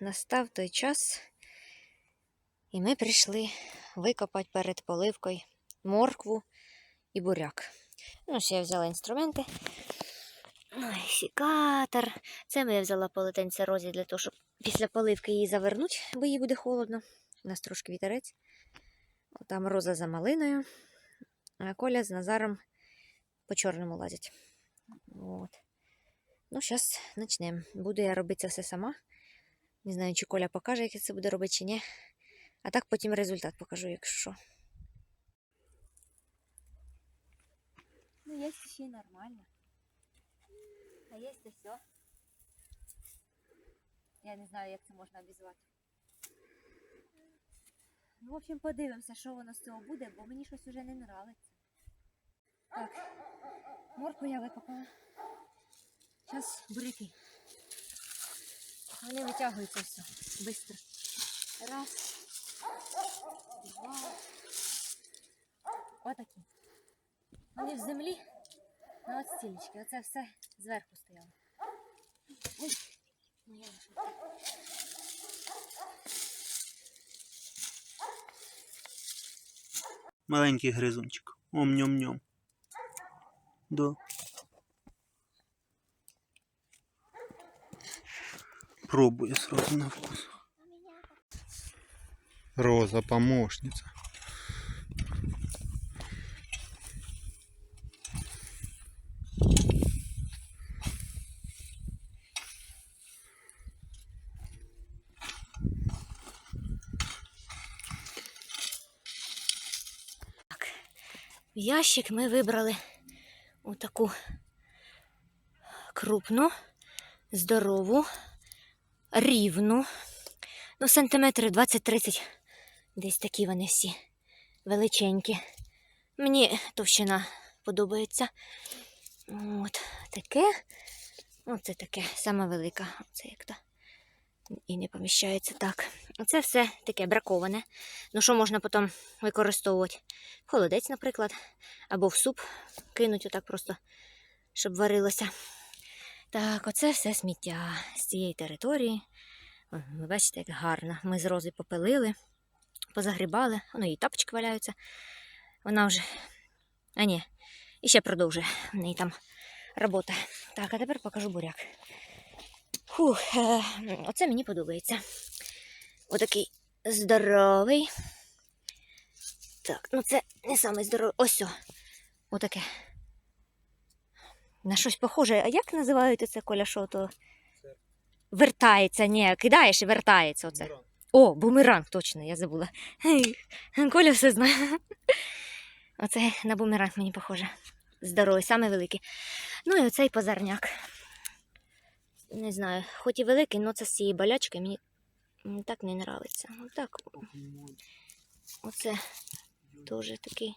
настав той час, і ми прийшли викопати перед поливкою моркву і буряк. Ну, ще я взяла інструменти. Ой, сікатор. Це я взяла полотенце розі для того, щоб після поливки її завернути, бо їй буде холодно. У нас трошки вітерець. Там роза за малиною, а Коля з Назаром по чорному лазять. От. Ну, зараз почнемо. Буду я робити це все сама. Не знаю, чи Коля покаже, як я це буду робити, чи ні. А так потім результат покажу, якщо що. Ну, є ще й нормально. А є і все. Я не знаю, як це можна обізвати. Ну, в общем, подивимося, що воно з цього буде, бо мені щось уже не нравиться. Так, морку я викопала. Зараз буряки. Вони витягуються все. Быстро. Раз. Два. Отакі. Вони в землі на от стільчики. Оце все зверху стояло. Маленький гризунчик. Ом-ньом-ньом. Да. Пробуй сразу на вкус. Роза, помощница. В ящик ми вибрали отаку крупну, здорову, рівну. Ну, сантиметри 20-30. Десь такі вони всі величенькі. Мені товщина подобається. От таке. Оце таке, саме велика. Оце як то. І не поміщається так. Оце все таке браковане. Ну, що можна потім використовувати? Холодець, наприклад, або в суп кинуть отак просто, щоб варилося. Так, оце все сміття з цієї території. Ви бачите, як гарно. Ми з рози попилили, позагрібали, воно і тапочки валяються. Вона вже. А ні, і ще продовжує. В неї там робота. Так, а тепер покажу буряк. Фух, е, оце мені подобається. Отакий здоровий. Так, ну це не самий здоровий. Ось. о. Отаке. На щось похоже. А як називаєте це, Коля, що то? Вертається, ні, кидаєш і вертається оце. О, бумеранг, точно, я забула. Коля все знає. Оце на бумеранг мені похоже. Здоровий, саме великий. Ну і оцей позарняк. Не знаю, хоч і великий, але це з цієї болячки мені так не нравиться. Отак. Оце теж такий.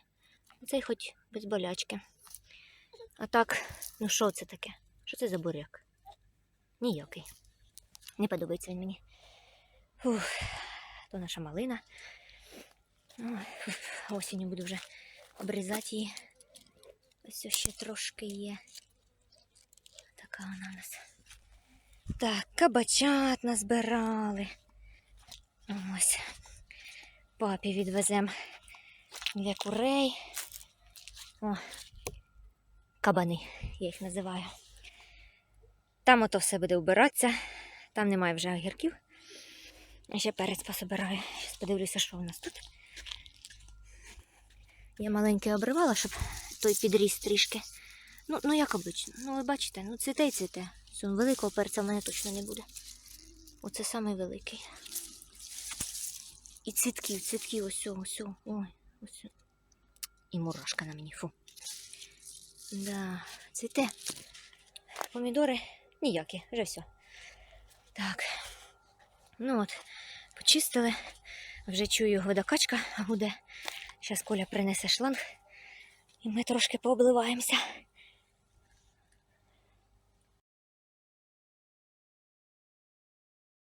Оцей хоч без болячки. А так, ну що це таке? Що це за буряк? Ніякий. Не подобається він мені. Фух, то наша малина. Ой, Осінню буду вже обрізати її. Ось ще трошки є. Така вона у нас. Так, кабачат назбирали. Ось. Папі відвеземо для курей. О, кабани, я їх називаю. Там ото все буде вбиратися. Там немає вже огірків. Ще перець пособираю. Зараз подивлюся, що у нас тут. Я маленький обривала, щоб той підріс трішки. Ну, ну як обично. Ну, ви бачите, ну цвіте і цвіте. Цього великого перця в мене точно не буде. Оце самий великий. І цвітків, цвітків, ось. цього. Ой, ось. І мурашка на мені, фу. Да, цвіте. Помідори ніякі, вже все. Так. Ну от, почистили. Вже чую, водокачка буде. Зараз Коля принесе шланг. І ми трошки пообливаємося.